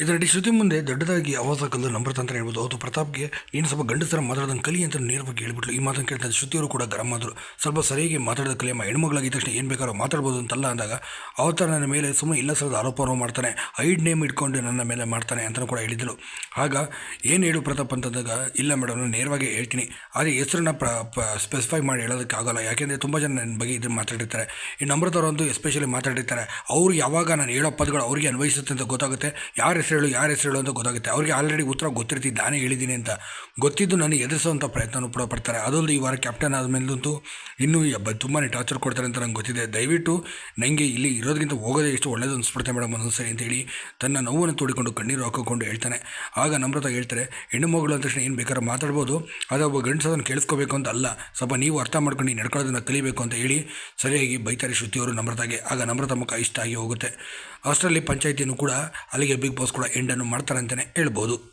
ಇದರಡಿ ಶ್ರುತಿ ಮುಂದೆ ದೊಡ್ಡದಾಗಿ ಆವಾಸ ಕಲ್ಲು ನಂಬರ್ ಅಂತ ಹೇಳ್ಬೋದು. ಹೌದು, ಪ್ರತಾಪ್ಗೆ ಏನು ಸ್ವಲ್ಪ ಗಂಡಸರ ಮಾತಾಡೋದನ್ನು ಕಲಿ ಅಂತ ನೇರವಾಗಿ ಹೇಳ್ಬಿಟ್ಲು. ಈ ಮಾತನ್ನು ಕೇಳ್ತಾ ಶ್ರುತಿಯವರು ಕೂಡ ಗರಂ ಆದರು. ಸ್ವಲ್ಪ ಸರಿಯಾಗಿ ಮಾತಾಡೋದು ಕಲಿಯಮ್ಮ ಹೆಣ್ಮಗಳಾಗಿದ್ದ ತಕ್ಷಣ ಏನು ಬೇಕಾದ್ರೂ ಮಾತಾಡ್ಬೋದು ಅಂತಲ್ಲ ಅಂದಾಗ, ಅವತಾರ ನನ್ನ ಮೇಲೆ ಸುಮ್ಮನೆ ಇಲ್ಲ ಸರದ ಆರೋಪವನ್ನು ಮಾಡ್ತಾನೆ, ಐಡ್ ನೇಮ್ ಇಟ್ಕೊಂಡು ನನ್ನ ಮೇಲೆ ಮಾಡ್ತಾನೆ ಅಂತಲೂ ಕೂಡ ಹೇಳಿದ್ದಳು ಆಗ ಏನು ಹೇಳು ಪ್ರತಾಪ್ ಅಂತಂದಾಗ, ಇಲ್ಲ ಮೇಡಮ್ ನಾನು ನೇರವಾಗಿ ಹೇಳ್ತೀನಿ. ಆದರೆ ಹೆಸರನ್ನ ಪ್ರ ಸ್ಪೆಸಿಫೈ ಮಾಡಿ ಹೇಳೋದಕ್ಕೆ ಆಗಲ್ಲ. ಯಾಕೆಂದರೆ ತುಂಬ ಜನ ನನ್ನ ಬಗ್ಗೆ ಇದನ್ನು ಮಾತಾಡಿರ್ತಾರೆ. ಈ ನಂಬರ್ದವರಂತೂ ಎಸ್ಪೆಷಲಿ ಮಾತಾಡಿರ್ತಾರೆ. ಅವರು ಯಾವಾಗ ನಾನು ಹೇಳೋ ಪದಗಳು ಅವರಿಗೆ ಅನ್ವಯಿಸುತ್ತೆ ಅಂತ ಗೊತ್ತಾಗುತ್ತೆ. ಯಾರ ಹೆಸರು ಹೇಳು ಯಾರ ಹೆಸರು ಹೇಳು ಅಂತ ಗೊತ್ತಾಗುತ್ತೆ. ಅವರಿಗೆ ಆಲ್ರೆಡಿ ಉತ್ತರ ಗೊತ್ತಿರ್ತಿ ನಾನೇ ಹೇಳಿದ್ದೀನಿ ಅಂತ. ಗೊತ್ತಿದ್ದು ನನಗೆ ಎದುರಿಸುವಂಥ ಪ್ರಯತ್ನನೂ ಕೂಡ ಪಡ್ತಾರೆ. ಅದೊಂದು ಈ ವಾರ ಕ್ಯಾಪ್ಟನ್ ಆದಮೇಲಂತೂ ಇನ್ನೂ ತುಂಬಾ ಟಾರ್ಚರ್ ಕೊಡ್ತಾರೆ ಅಂತ ನಂಗೆ ಗೊತ್ತಿದೆ. ದಯವಿಟ್ಟು ನನಗೆ ಇಲ್ಲಿ ಇರೋದಕ್ಕಿಂತ ಹೋಗೋದೇ ಎಷ್ಟು ಒಳ್ಳೇದು ಅನಿಸ್ಬಿಡುತ್ತೆ ಮೇಡಮ್ ಸರಿ ಅಂತೇಳಿ ತನ್ನ ನೋವನ್ನು ತೋಡಿಕೊಂಡು ಕಣ್ಣೀರು ಹಾಕಿಕೊಂಡು ಹೇಳ್ತಾನೆ. ಆಗ ನಮ್ರತ ಹೇಳ್ತಾರೆ, ಹೆಣ್ಣು ಮಗಳು ಅಂದ ತಕ್ಷಣ ಏನು ಬೇಕಾದ್ರೆ ಮಾತಾಡ್ಬೋದು. ಆದರೆ ಒಬ್ಬ ಗಂಡಸದನ್ನು ಕೇಳಿಸ್ಕೋಬೇಕು ಅಂತ ಅಲ್ಲ. ಸ್ವಲ್ಪ ನೀವು ಅರ್ಥ ಮಾಡ್ಕೊಂಡು ನೀವು ನಡ್ಕೊಳ್ಳೋದನ್ನು ಕಲಿಬೇಕು ಅಂತ ಹೇಳಿ ಸರಿಯಾಗಿ ಬೈತಾರೆ ಶ್ರುತಿಯವರು ನಮ್ರತಾಗೆ. ಆಗ ನಮ್ರತ ಮುಖ ಇಷ್ಟ ಆಗಿ ಹೋಗುತ್ತೆ. ಅಷ್ಟರಲ್ಲಿ ಪಂಚಾಯಿತಿಯನ್ನು ಕೂಡ ಅಲ್ಲಿಗೆ ಬಿಗ್ ಬಾಸ್ ಕೂಡ ಎಂಡನ್ನು ಮಾಡ್ತಾರೆ ಅಂತಲೇ ಹೇಳ್ಬೋದು.